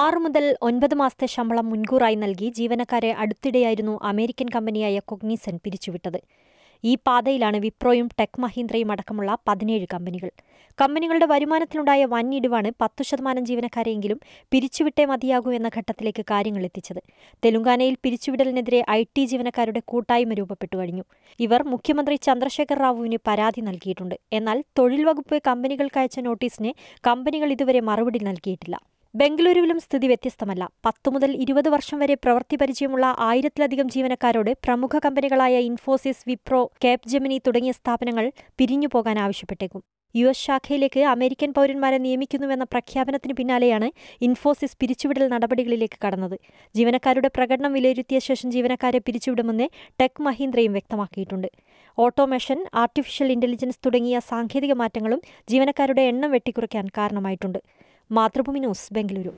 ആറ് മുതൽ ഒൻപത് മാസത്തെ ശമ്പളം മുൻകൂറായി നൽകി ജീവനക്കാരെ അടുത്തിടെയായിരുന്നു അമേരിക്കൻ കമ്പനിയായ കൊഗ്നീസൻ പിരിച്ചുവിട്ടത്. ഈ പാതയിലാണ് വിപ്രോയും ടെക് മഹീന്ദ്രയും അടക്കമുള്ള പതിനേഴ് കമ്പനികൾ. കമ്പനികളുടെ വരുമാനത്തിലുണ്ടായ വൻ ഇടിവാണ് പത്തു ശതമാനം ജീവനക്കാരെയെങ്കിലും പിരിച്ചുവിട്ടേ മതിയാകൂ എന്ന ഘട്ടത്തിലേക്ക് കാര്യങ്ങൾ എത്തിച്ചത്. തെലുങ്കാനയിൽ പിരിച്ചുവിടലിനെതിരെ ഐ ടി ജീവനക്കാരുടെ കൂട്ടായ്മ രൂപപ്പെട്ടു കഴിഞ്ഞു. ഇവർ മുഖ്യമന്ത്രി ചന്ദ്രശേഖർ റാവുവിന് പരാതി നൽകിയിട്ടുണ്ട്. എന്നാൽ തൊഴിൽ വകുപ്പ് കമ്പനികൾക്ക് അയച്ച നോട്ടീസിന് കമ്പനികൾ ഇതുവരെ മറുപടി നൽകിയിട്ടില്ല. ബംഗളൂരുവിലും സ്ഥിതി വ്യത്യസ്തമല്ല. പത്തു മുതൽ ഇരുപത് വർഷം വരെ പ്രവൃത്തി പരിചയമുള്ള ആയിരത്തിലധികം ജീവനക്കാരോട് പ്രമുഖ കമ്പനികളായ ഇൻഫോസിസ് വിപ്രോ കേപ് ജെമിനി തുടങ്ങിയ സ്ഥാപനങ്ങൾ പിരിഞ്ഞു പോകാൻ ആവശ്യപ്പെട്ടേക്കും. യു എസ് ശാഖയിലേക്ക് അമേരിക്കൻ പൗരന്മാരെ നിയമിക്കുന്നുവെന്ന പ്രഖ്യാപനത്തിന് പിന്നാലെയാണ് ഇൻഫോസിസ് പിരിച്ചുവിടൽ നടപടികളിലേക്ക് കടന്നത്. ജീവനക്കാരുടെ പ്രകടനം വിലയിരുത്തിയ ശേഷം ജീവനക്കാരെ പിരിച്ചുവിടുമെന്ന് ടെക് മഹീന്ദ്രയും വ്യക്തമാക്കിയിട്ടുണ്ട്. ഓട്ടോമേഷൻ ആർട്ടിഫിഷ്യൽ ഇന്റലിജൻസ് തുടങ്ങിയ സാങ്കേതിക മാറ്റങ്ങളും ജീവനക്കാരുടെ എണ്ണം വെട്ടിക്കുറയ്ക്കാൻ കാരണമായിട്ടുണ്ട്. മാതൃഭൂമി ന്യൂസ് ബംഗളൂരു